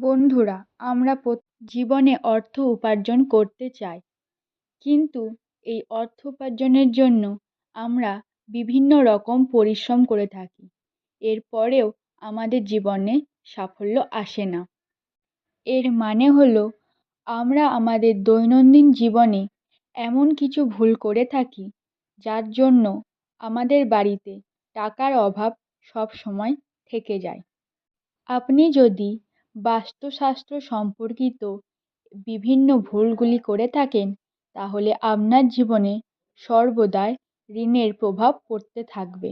বন্ধুরা, আমরা জীবনে অর্থ উপার্জন করতে চাই। কিন্তু এই অর্থ উপার্জনের জন্য আমরা বিভিন্ন রকম পরিশ্রম করে থাকি। এরপরেও আমাদের জীবনে সাফল্য আসে না। এর মানে হলো, আমরা আমাদের দৈনন্দিন জীবনে এমন কিছু ভুল করে থাকি, যার জন্য আমাদের বাড়িতে টাকার অভাব সব সময় থেকে যায়। আপনি যদি বাস্তুশাস্ত্র সম্পর্কিত বিভিন্ন ভুলগুলি করে থাকেন, তাহলে আপনার জীবনে সর্বদাই ঋণের প্রভাব পড়তে থাকবে।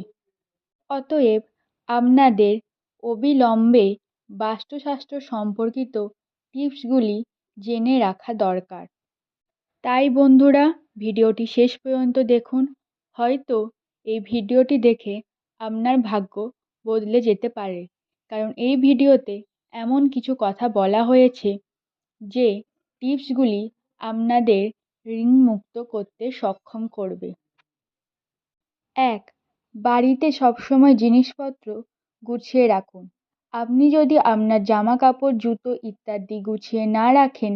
অতএব আপনাদের অবিলম্বে বাস্তুশাস্ত্র সম্পর্কিত টিপসগুলি জেনে রাখা দরকার। তাই বন্ধুরা, ভিডিওটি শেষ পর্যন্ত দেখুন। হয়তো এই ভিডিওটি দেখে আপনার ভাগ্য বদলে যেতে পারে। কারণ এই ভিডিওতে এমন কিছু কথা বলা হয়েছে যে টিপসগুলি আপনাদের ঋণমুক্ত করতে সক্ষম করবে। এক, বাড়িতে সবসময় জিনিসপত্র গুছিয়ে রাখুন। আপনি যদি আপনার জামা কাপড় জুতো ইত্যাদি গুছিয়ে না রাখেন,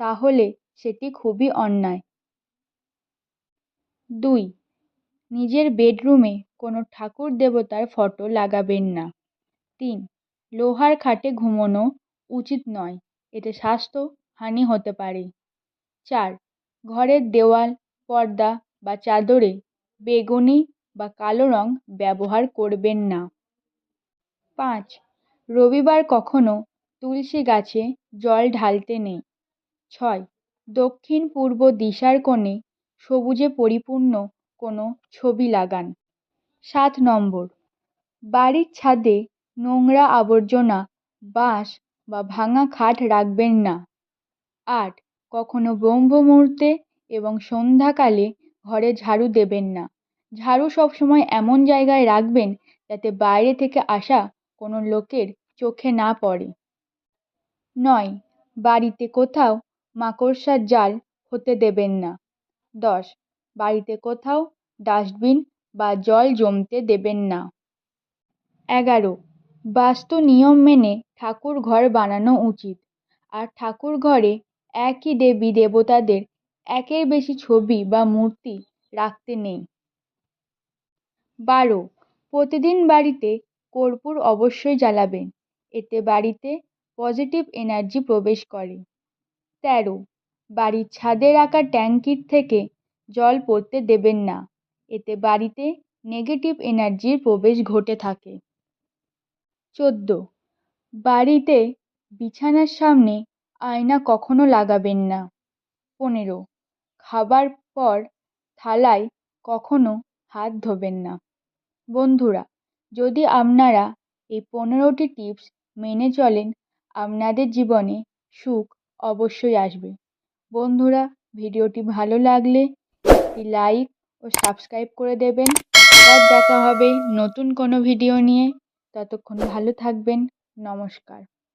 তাহলে সেটি খুবই অন্যায়। দুই, নিজের বেডরুমে কোনো ঠাকুর দেবতার ফটো লাগাবেন না। তিন লোহার খাটে ঘুমোনো উচিত নয়, এতে স্বাস্থ্য হানি হতে পারে। চার, ঘরের দেওয়াল, পর্দা বা চাদরে বেগুনি বা কালো রঙ ব্যবহার করবেন না। পাঁচ, রবিবার কখনো তুলসী গাছে জল ঢালতে নেই। ছয়, দক্ষিণ পূর্ব দিশার কোণে সবুজে পরিপূর্ণ কোনো ছবি লাগান। সাত নম্বর, বাড়ির ছাদে নোংরা আবর্জনা, বাঁশ বা ভাঙা খাট রাখবেন না। আট, কখনো ব্রহ্ম মুহূর্তে এবং সন্ধ্যাকালে ঘরে ঝাড়ু দেবেন না। ঝাড়ু সবসময় এমন জায়গায় রাখবেন যাতে বাইরে থেকে আসা কোনো লোকের চোখে না পড়ে। নয়, বাড়িতে কোথাও মাকড়সার জাল হতে দেবেন না। দশ, বাড়িতে কোথাও ডাস্টবিন বা জল জমতে দেবেন না। এগারো বাস্তু নিয়ম মেনে ঠাকুর ঘর বানানো উচিত। আর ঠাকুর ঘরে একই দেবী দেবতাদের একের বেশি ছবি বা মূর্তি রাখতে নেই। বারো, প্রতিদিন বাড়িতে কর্পূর অবশ্যই জ্বালাবেন। এতে বাড়িতে পজিটিভ এনার্জি প্রবেশ করে। তেরো, বাড়ির ছাদে রাখা ট্যাঙ্কির থেকে জল পড়তে দেবেন না। এতে বাড়িতে নেগেটিভ এনার্জির প্রবেশ ঘটে থাকে। চোদ্দ। বাড়িতে বিছানার সামনে আয়না কখনো লাগাবেন না। পনেরো। খাবার পর থালায় কখনো হাত ধোবেন না। বন্ধুরা, যদি আপনারা এই পনেরোটি টিপস মেনে চলেন, আপনাদের জীবনে সুখ অবশ্যই আসবে। বন্ধুরা, ভিডিওটি ভালো লাগলে একটি লাইক ও সাবস্ক্রাইব করে দেবেন। আবার দেখা হবে নতুন কোনো ভিডিও নিয়ে। ততক্ষণ ভালো থাকবেন নমস্কার।